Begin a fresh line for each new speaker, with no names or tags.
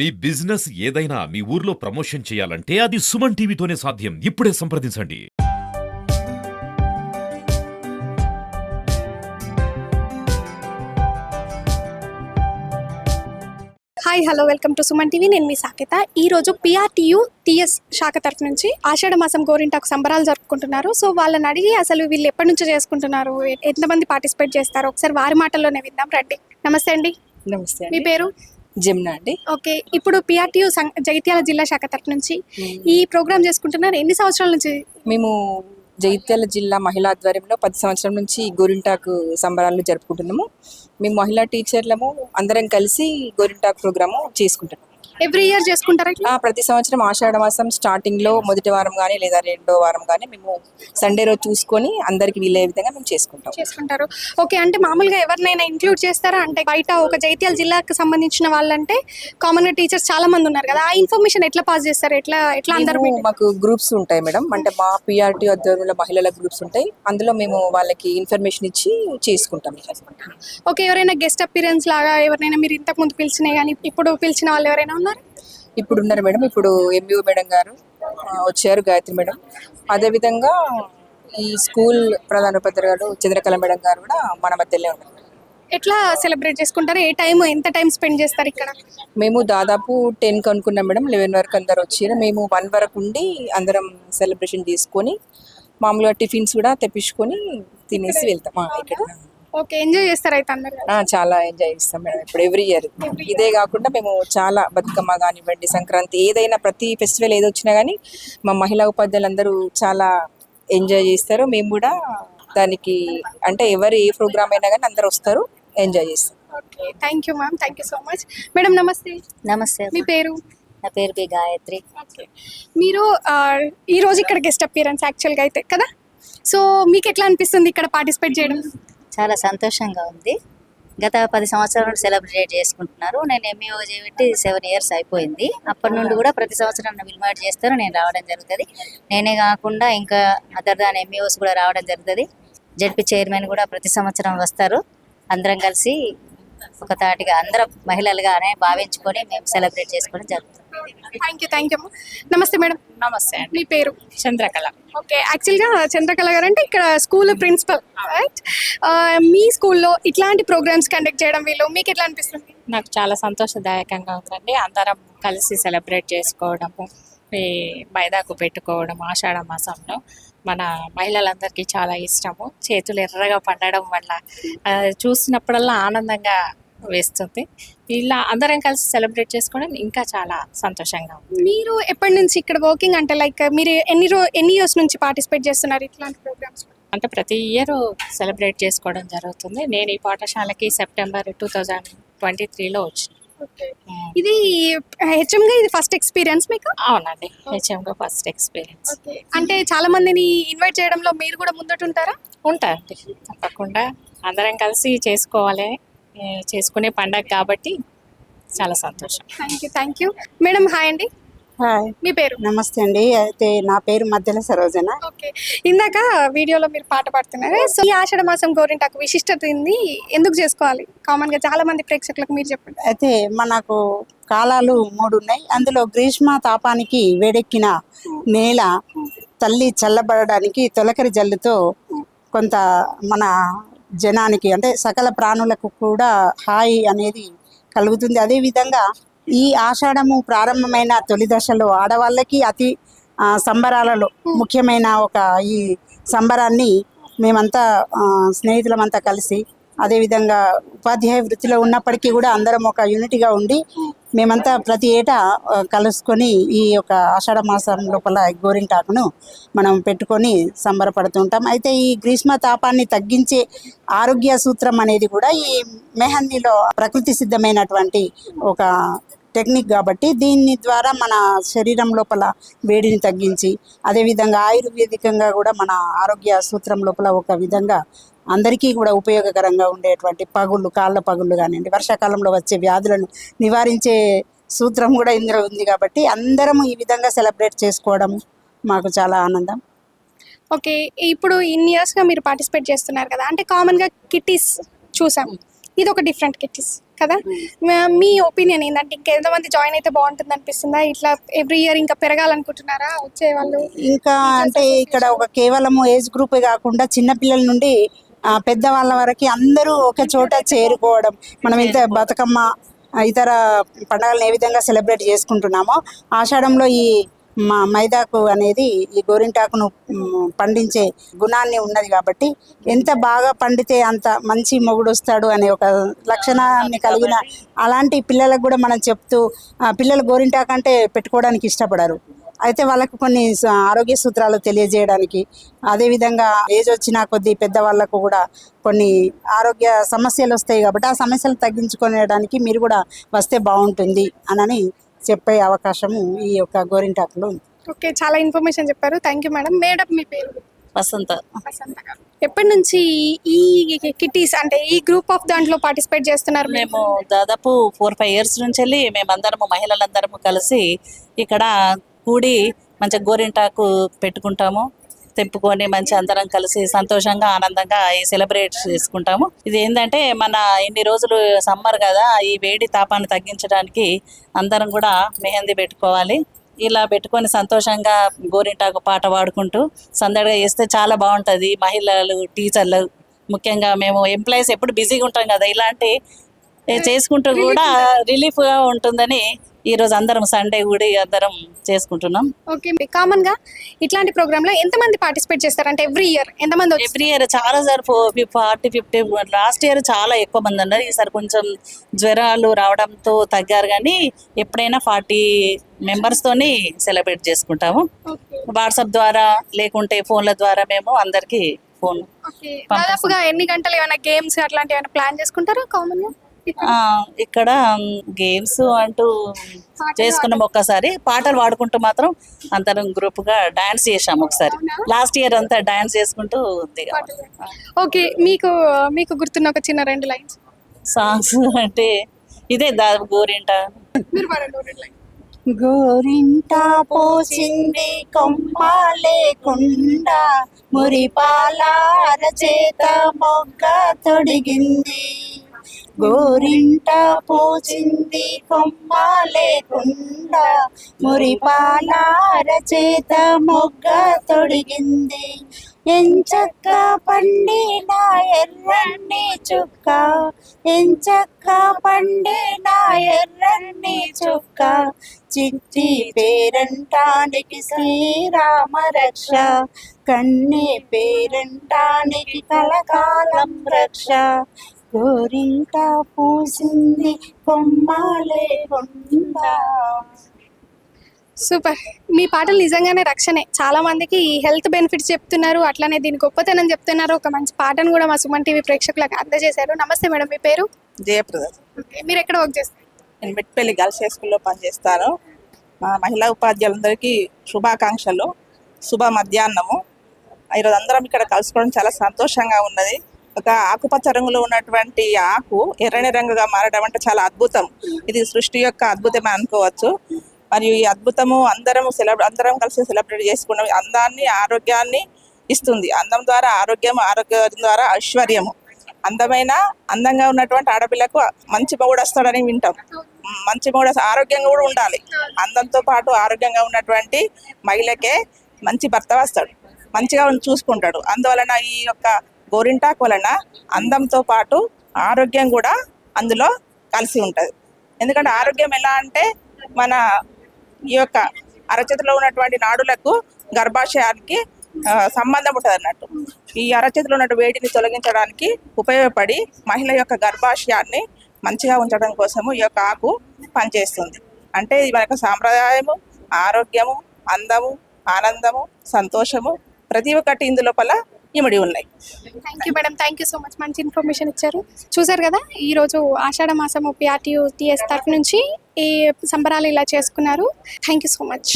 మీ business ఏదైనా మీ ఊర్లో promotion చేయాలంటే అది సుమన్ టీవీతోనే సాధ్యం. ఇప్పుడే సంప్రదించండి.
Hi hello welcome to Suman TV నేను మీ సాకేత. ఈ రోజు పిఆర్టీయు టిఎస్ శాఖ తరఫు నుంచి ఆషాఢ మాసం గోరింటాకు సంబరాలు జరుపుకుంటున్నారు. సో వాళ్ళని అడిగి అసలు వీళ్ళు ఎప్పటి నుంచి చేసుకుంటున్నారు? ఎంతమంది పార్టిసిపేట్ చేస్తారు? ఒకసారి వారి మాటల్లోనే విందాం. రండి. నమస్తే అండి.
నమస్తే
మీ పేరు?
జమున అండి.
ఓకే ఇప్పుడు పిఆర్టీయు జగిత్యాల జిల్లా శాఖ తరఫు నుంచి ఈ ప్రోగ్రామ్ చేసుకుంటున్నారు. ఎన్ని సంవత్సరాల నుంచి?
మేము జగిత్యాల జిల్లా మహిళా ఆధ్వర్యంలో పది సంవత్సరం నుంచి గోరింటాకు సంబరాలు జరుపుకుంటున్నాము. మేము మహిళా టీచర్లము అందరం కలిసి గోరింటాకు ప్రోగ్రాము చేసుకుంటున్నాము.
ఎవ్రీ ఇయర్ చేసుకుంటారా ఇట్లా?
ప్రతి సంవత్సరం ఆషాఢ మాసం స్టార్టింగ్లో మొదటి వారం కానీ లేదా రెండో వారం కానీ మేము సండే రోజు చూసుకొని అందరికి వీలయ్యే విధంగా మేము చేసుకుంటాం.
చేసుకుంటారు. ఓకే అంటే మామూలుగా ఎవరినైనా ఇంక్లూడ్ చేస్తారా? అంటే బయట ఒక జైత్యాల జిల్లాకు సంబంధించిన వాళ్ళంటే కామన్గా టీచర్స్ చాలా మంది ఉన్నారు కదా. ఆ ఇన్ఫర్మేషన్ ఎట్లా పాస్ చేస్తారు? ఎట్లా ఎట్లా అందరు
మేము మాకు గ్రూప్స్ ఉంటాయి మేడం. అంటే మా పిఆర్టీ ఆధ్వర్యంలో మహిళల గ్రూప్స్ ఉంటాయి. అందులో మేము వాళ్ళకి ఇన్ఫర్మేషన్ ఇచ్చి చేసుకుంటాం.
ఓకే ఎవరైనా గెస్ట్ అపీరెన్స్ లాగా ఎవరైనా మీరు ఇంతకు ముందు పిలిచినాయి కానీ ఇప్పుడు పిలిచిన వాళ్ళు ఎవరైనా
ఇప్పుడు ఉన్నారు మేడం. ఇప్పుడు ఎంబీఓ మేడం గారు వచ్చారు గాయత్రి మేడం. అదేవిధంగా ఈ స్కూల్ ప్రధానోపాధ్యాయులు గారు చంద్రకళ మేడం గారు కూడా మన మధ్యలో ఉన్నారు.
ఎట్లా సెలబ్రేట్ చేసుకుంటారు? ఏ టైం ఎంత టైం స్పెండ్ చేస్తారు ఇక్కడ?
మేము దాదాపు టెన్కి అనుకున్నాం మేడం. లెవెన్ వరకు అందరు వచ్చారు. మేము వన్ వరకు ఉండి అందరం సెలబ్రేషన్ చేసుకొని మామూలుగా టిఫిన్స్ కూడా తెప్పించుకొని తినేసి వెళ్తాం. ఇక్కడ.
ఓకే ఎంజాయ్ చేస్తారు అయితే అందరు
ఆ, చాలా ఎంజాయ్ చేస్తాం మేడం ఇప్పుడు ఎవ్రీ ఇయర్ ఇదే కాకుండా మేము చాలా బతుకమ్మ కానివ్వండి సంక్రాంతి ఏదైనా ప్రతి ఫెస్టివల్ ఏది వచ్చినా కానీ మా మహిళా ఉపాధ్యాయులు అందరూ చాలా ఎంజాయ్ చేస్తారు. మేము కూడా దానికి అంటే ఎవరు ఏ ప్రోగ్రామ్ అయినా కానీ అందరూ వస్తారు ఎంజాయ్ చేస్తారు.
Okay thank you ma'am thank you so much madam నమస్తే.
నమస్తే
మీ. పేరు?
నా పేరు బి గాయత్రి.
ఓకే. మీరు ఆ, ఈ రోజు ఇక్కడ గెస్ట్ అపీరెన్స్ యాక్చువల్గా అయితే కదా? సో మీకు ఎట్లా అనిపిస్తుంది ఇక్కడ పార్టిసిపేట్ చేయడం?
చాలా సంతోషంగా ఉంది. గత పది సంవత్సరాల నుండి సెలబ్రేట్ చేసుకుంటున్నారు. నేను ఎంఈఓ చేయబట్టి సెవెన్ ఇయర్స్ అయిపోయింది. అప్పటి నుండి కూడా ప్రతి సంవత్సరం నన్ను చేస్తారు. నేను రావడం జరుగుతుంది. నేనే కాకుండా ఇంకా అదర్ దాని ఎంఈఓస్ కూడా రావడం జరుగుతుంది. జడ్పీ చైర్మన్ కూడా ప్రతి సంవత్సరం వస్తారు. అందరం కలిసి ఒక తాటిగా అందరం మహిళలుగానే భావించుకొని మేము సెలబ్రేట్ చేసుకోవడం జరుగుతుంది.
థ్యాంక్ యూ థ్యాంక్ యూ నమస్తే మేడం.
నమస్తే అండి.
మీ పేరు?
చంద్రకళ.
ఓకే యాక్చువల్గా చంద్రకళ గారు అంటే ఇక్కడ స్కూల్ ప్రిన్సిపల్ రైట్ మీ స్కూల్లో ఇట్లాంటి ప్రోగ్రామ్స్ కండక్ట్ చేయడం వీళ్ళు మీకు ఎట్లా అనిపిస్తుంది?
నాకు చాలా సంతోషదాయకంగా ఉందండి. అందరం కలిసి సెలబ్రేట్ చేసుకోవడము ఈ బైదాకు పెట్టుకోవడం ఆషాఢ మాసంలో మన మహిళలందరికీ చాలా ఇష్టము. చేతులు ఎర్రగా పండడం వల్ల చూసినప్పుడల్లా ఆనందంగా వేస్తుంది. ఇలా అందరం కలిసి సెలబ్రేట్ చేసుకోవడం ఇంకా చాలా సంతోషంగా ఉంది.
మీరు ఎప్పటి నుంచి ఇక్కడ వర్కింగ్ అంటే లైక్ మీరు ఎన్ని రో ఎన్ని ఇయర్స్ నుంచి పార్టిసిపేట్ చేస్తున్నారు ఇట్లాంటి ప్రోగ్రామ్స్
అంటే ప్రతి ఇయర్ సెలబ్రేట్ చేసుకోవడం జరుగుతుంది. నేను ఈ పాఠశాలకి సెప్టెంబర్ టూ థౌజండ్ ట్వంటీ త్రీలో వచ్చిన
ఇది హెచ్ఎంగా ఇది ఫస్ట్ ఎక్స్పీరియన్స్ మీకు?
అవునండి. హెచ్ఎంగా ఫస్ట్ ఎక్స్పీరియన్స్.
అంటే చాలా మందిని ఇన్వైట్ చేయడంలో మీరు కూడా ముందటుంటారా?
ఉంటారండి. తప్పకుండా అందరం కలిసి చేసుకోవాలి. చేసుకునే పండగ కాబట్టి చాలా సంతోషం.
Thank you thank you madam hi అండి.
హాయ్
మీ పేరు?
నమస్తే అండి. అయితే నా పేరు మధ్యల సరోజన.
ఓకే ఇందాక వీడియోలో మీరు పాట పాడుతున్నారు. సో ఈ ఆషాఢ మాసం గోరింటాకు విశిష్టత ఏంది ఎందుకు చేసుకోవాలి? కామన్గా చాలా మంది ప్రేక్షకులకు మీరు చెప్పండి.
అయితే మనకు కాలాలు మూడు ఉన్నాయి. అందులో గ్రీష్మ తాపానికి వేడెక్కిన నేల తల్లి చల్లబడడానికి తొలకరి జల్లుతో కొంత మన జనానికి అంటే సకల ప్రాణులకు కూడా హాయి అనేది కలుగుతుంది. అదేవిధంగా ఈ ఆషాఢము ప్రారంభమైన తొలి దశలో ఆడవాళ్ళకి అతి సంబరాలలో ముఖ్యమైన ఒక ఈ సంబరాన్ని మేమంతా స్నేహితులమంతా కలిసి అదేవిధంగా ఉపాధ్యాయ వృత్తిలో ఉన్నప్పటికీ కూడా అందరం ఒక యూనిట్గా ఉండి మేమంతా ప్రతి ఏటా కలుసుకొని ఈ యొక్క ఆషాఢ మాసం లోపల గోరింటాకును మనం పెట్టుకొని సంబరపడుతుంటాం అయితే ఈ గ్రీష్మ తాపాన్ని తగ్గించే ఆరోగ్య సూత్రం అనేది కూడా ఈ మెహందీలో ప్రకృతి సిద్ధమైనటువంటి ఒక టెక్నిక్ కాబట్టి దీని ద్వారా మన శరీరం లోపల వేడిని తగ్గించి అదేవిధంగా ఆయుర్వేదికంగా కూడా మన ఆరోగ్య సూత్రం లోపల ఒక విధంగా అందరికీ కూడా ఉపయోగకరంగా ఉండేటువంటి పగుళ్ళు కాళ్ళ పగుళ్ళు కానివ్వండి వర్షాకాలంలో వచ్చే వ్యాధులను నివారించే సూత్రం కూడా ఇందులో ఉంది కాబట్టి అందరం ఈ విధంగా సెలబ్రేట్ చేసుకోవడం మాకు చాలా ఆనందం.
ఓకే ఇప్పుడు ఇన్ని ఇయర్స్గా మీరు పార్టిసిపేట్ చేస్తున్నారు కదా అంటే కామన్గా కిట్టీస్ చూసాము. ఇది ఒక డిఫరెంట్ కిట్టీస్. కదా? మా- మీ ఒపీనియన్ ఏంటంటే ఇంకెంతమంది జాయిన్ అయితే బాగుంటుంది అనిపిస్తుందా ఇట్లా ఎవ్రీ ఇయర్ ఇంకా పెరగాలనుకుంటున్నారా వచ్చే వాళ్ళు?
ఇంకా అంటే ఇక్కడ ఒక కేవలము ఏజ్ గ్రూపే కాకుండా చిన్న పిల్లల నుండి పెద్దవాళ్ళ వరకు అందరూ ఒక చోట చేరుకోవడం మనం ఇంత బతుకమ్మ ఆ, ఇతర పండుగలను ఏ విధంగా సెలబ్రేట్ చేసుకుంటున్నామో ఆషాఢంలో ఈ మా మైదాకు అనేది ఈ గోరింటాకును పండించే గుణాన్ని ఉన్నది కాబట్టి ఎంత బాగా పండితే అంత మంచి మొగుడు వస్తాడు అనే ఒక లక్షణాన్ని కలిగిన అలాంటి పిల్లలకు కూడా మనం చెప్తూ పిల్లలు గోరింటాకు అంటే పెట్టుకోవడానికి ఇష్టపడరు. అయితే వాళ్ళకు కొన్ని స- ఆరోగ్య సూత్రాలు తెలియజేయడానికి అదేవిధంగా ఏజ్ వచ్చిన కొద్ది పెద్దవాళ్ళకు కూడా కొన్ని ఆరోగ్య సమస్యలు వస్తాయి కాబట్టి ఆ సమస్యలు తగ్గించుకునేడానికి మీరు కూడా వస్తే బాగుంటుంది అనని చెప్పే అవకాశము ఈ యొక్క గోరింటాకులో ఉంది.
ఓకే చాలా ఇన్ఫర్మేషన్ చెప్పారు. Thank you madam. మేడం మీ పేరు?
వసంత.
వసంత గారు. ఎప్పటి నుంచి ఈ కిటీస్ అంటే ఈ గ్రూప్ ఆఫ్ దాంట్లో పార్టిసిపేట్ చేస్తున్నారు
మేము దాదాపు ఫోర్ ఫైవ్ ఇయర్స్ నుంచి వెళ్ళి మేమందరము మహిళలందరము కలిసి ఇక్కడ కూడి మంచి గోరింటాకు పెట్టుకుంటాము. తెంపుకొని మంచి అందరం కలిసి సంతోషంగా ఆనందంగా ఈ సెలబ్రేట్ చేసుకుంటాము. ఇది ఏంటంటే మన ఇన్ని రోజులు సమ్మర్ కదా ఈ వేడి తాపాన్ని తగ్గించడానికి అందరం కూడా మెహందీ పెట్టుకోవాలి. ఇలా పెట్టుకొని సంతోషంగా గోరింటాకు పాట పాడుకుంటూ సందడిగా చేస్తే చాలా బాగుంటుంది. మహిళలు టీచర్లు ముఖ్యంగా మేము ఎంప్లాయీస్ ఎప్పుడు బిజీగా ఉంటాం కదా ఇలాంటి చేసుకుంటూ కూడా రిలీఫ్గా ఉంటుందని ఈ రోజు అందరం సండే కూడా అందరం చేసుకుంటున్నాం.
ఓకే కామన్గా ఇట్లాంటి ప్రోగ్రామ్లో ఎంతమంది పార్టిసిపేట్ చేస్తారు? అంటే ఎవ్రీ ఇయర్ ఎంతమంది వచ్చి-
ఎవ్రీ ఇయర్ చాలా sir forty fifty last year చాలా ఎక్కువ మంది అన్నారు ఈసారి కొంచెం జ్వరాలు రావడంతో తగ్గారు కానీ ఎప్పుడైనా ఫార్టీ తోని సెలబ్రేట్ చేసుకుంటాము. వాట్సాప్ ద్వారా లేకుంటే ఫోన్ల ద్వారా మేము అందరికి ఫోన్.
దాదాపుగా ఎన్ని గంటలు ఏమైనా గేమ్స్ అట్లాంటివి ఏమైనా ప్లాన్ చేసుకుంటారా
కామన్గా? ఇక్కడ గేమ్స్ అంటూ చేసుకున్నాం ఒక్కసారి. పాటలు పాడుకుంటూ మాత్రం అందరం గ్రూప్గా డాన్స్ చేసాం ఒకసారి. లాస్ట్ ఇయర్ అంతా డాన్స్ చేసుకుంటూ
ఓకే మీకు మీకు గుర్తున్న ఒక చిన్న రెండు లైన్స్
సాంగ్స్ అంటే ఇదే దా గోరింట.
గోరింట పోసింది కొమ్మ లేకుండా మురిపాల అరచేత మొగ్గ తొడిగింది. గోరింట పోసింది కొమ్మ లేకుండా మురిపాల చేత మొగ్గ తొడిగింది. ఎంచక్క పండిన ఎర్రని చుక్క ఎంచక్క పండిన ఎర్రని చుక్క చిట్టి పేరంటానికి శ్రీరామ రక్ష కన్నే పేరంటానికి కలకాలం రక్ష. గోరింట పూసింది కొమ్మాలే
సూపర్. మీ పాటలు నిజంగానే రక్షణే. చాలా మందికి హెల్త్ బెనిఫిట్స్ చెప్తున్నారు అట్లానే దీని గొప్పతనం చెప్తున్నారు. ఒక మంచి పాటను కూడా మా సుమన్ టీవీ ప్రేక్షకులకు అందజేశారు. నమస్తే మేడం మీ పేరు?
జయప్రద.
మీరు ఎక్కడ వర్క్ చేస్తారు?
నేను మెట్పల్లి గర్ల్స్ హై స్కూల్లో పనిచేస్తాను. మా మహిళా ఉపాధ్యాయులందరికీ శుభాకాంక్షలు. శుభ మధ్యాహ్నము. ఈరోజు అందరం ఇక్కడ కలుసుకోవడం చాలా సంతోషంగా ఉన్నది. ఒక ఆకుపచ్చ రంగులో ఉన్నటువంటి ఆకు ఎర్రని రంగుగా మారడం అంటే చాలా అద్భుతం. ఇది సృష్టి యొక్క అద్భుతం అనుకోవచ్చు. మరియు ఈ అద్భుతము అందరం సెలబ్రే అందరం కలిసి సెలబ్రేట్ చేసుకున్నాం అందాన్ని ఆరోగ్యాన్ని ఇస్తుంది. అందం ద్వారా ఆరోగ్యం ఆరోగ్యం ద్వారా ఐశ్వర్యము. అందమైన అందంగా ఉన్నటువంటి ఆడపిల్లకు మంచి మొగుడు వస్తాడని వింటాం. మంచి మొగుడు ఆరోగ్యంగా కూడా ఉండాలి. అందంతో పాటు ఆరోగ్యంగా ఉన్నటువంటి మహిళకే మంచి భర్త వస్తాడు. మంచిగా చూసుకుంటాడు. అందువలన ఈ యొక్క గోరింటాకు వలన అందంతో పాటు ఆరోగ్యం కూడా అందులో కలిసి ఉంటుంది. ఎందుకంటే ఆరోగ్యం ఎలా అంటే మన ఈ యొక్క అరచేతిలో ఉన్నటువంటి నాడులకు గర్భాశయానికి సంబంధం ఉంటుంది అన్నట్టు. ఈ అరచేతిలో ఉన్న వేడిని తొలగించడానికి ఉపయోగపడి మహిళ యొక్క గర్భాశయాన్ని మంచిగా ఉంచడం కోసము ఈ యొక్క ఆకు పనిచేస్తుంది. అంటే ఇది మన యొక్క సాంప్రదాయము ఆరోగ్యము అందము ఆనందము సంతోషము ప్రతి ఒక్కటి ఇందులోపల ఇమిడి ఉన్నాయి.
Thank you madam thank you so much మంచి ఇన్ఫర్మేషన్ ఇచ్చారు. చూసారు కదా ఈ రోజు ఆషాఢ మాసము పిఆర్టీయూ టీఎస్ తరఫు నుంచి ఈ సంబరాలు ఇలా చేసుకున్నారు. Thank you so much